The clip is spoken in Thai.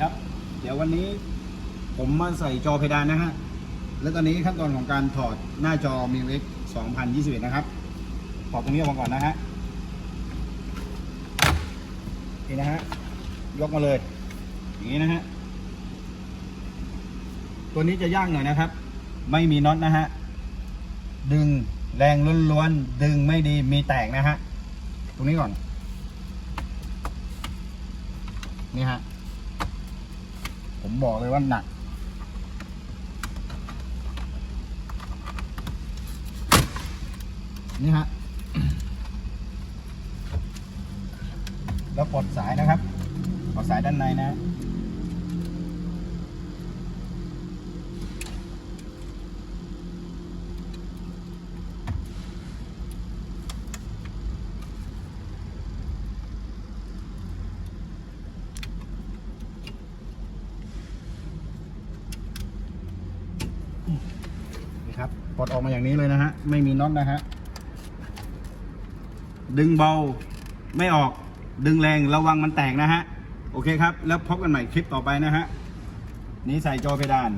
ครับ เดี๋ยววันนี้ผมมาใส่จอเพดานนะฮะ และตอนนี้ขั้นตอนของการถอดหน้าจอ m i x 2021 นะครับ ถอดตรงนี้ออกมาก่อนนะฮะ นี่นะฮะ ยกมาเลย อย่างนี้นะฮะ ตัวนี้จะยากหน่อยนะครับ ไม่มีน็อตนะฮะ ดึงแรงล้วนๆ ดึงไม่ดี มีแตกนะฮะ ตรงนี้ก่อน นี่ฮะ ผมบอกเลยว่าหนัก นี่ฮะ แล้วปลดสายนะครับปลดสายด้านในนะ นี่ครับปลดออกมาอย่างนี้เลยนะฮะ ไม่มีน็อตนะฮะ ดึงเบาไม่ออกดึงแรงระวังมันแตกนะฮะ โอเคครับ แล้วพบกันใหม่คลิปต่อไปนะฮะ นี่ใส่จอเพดาน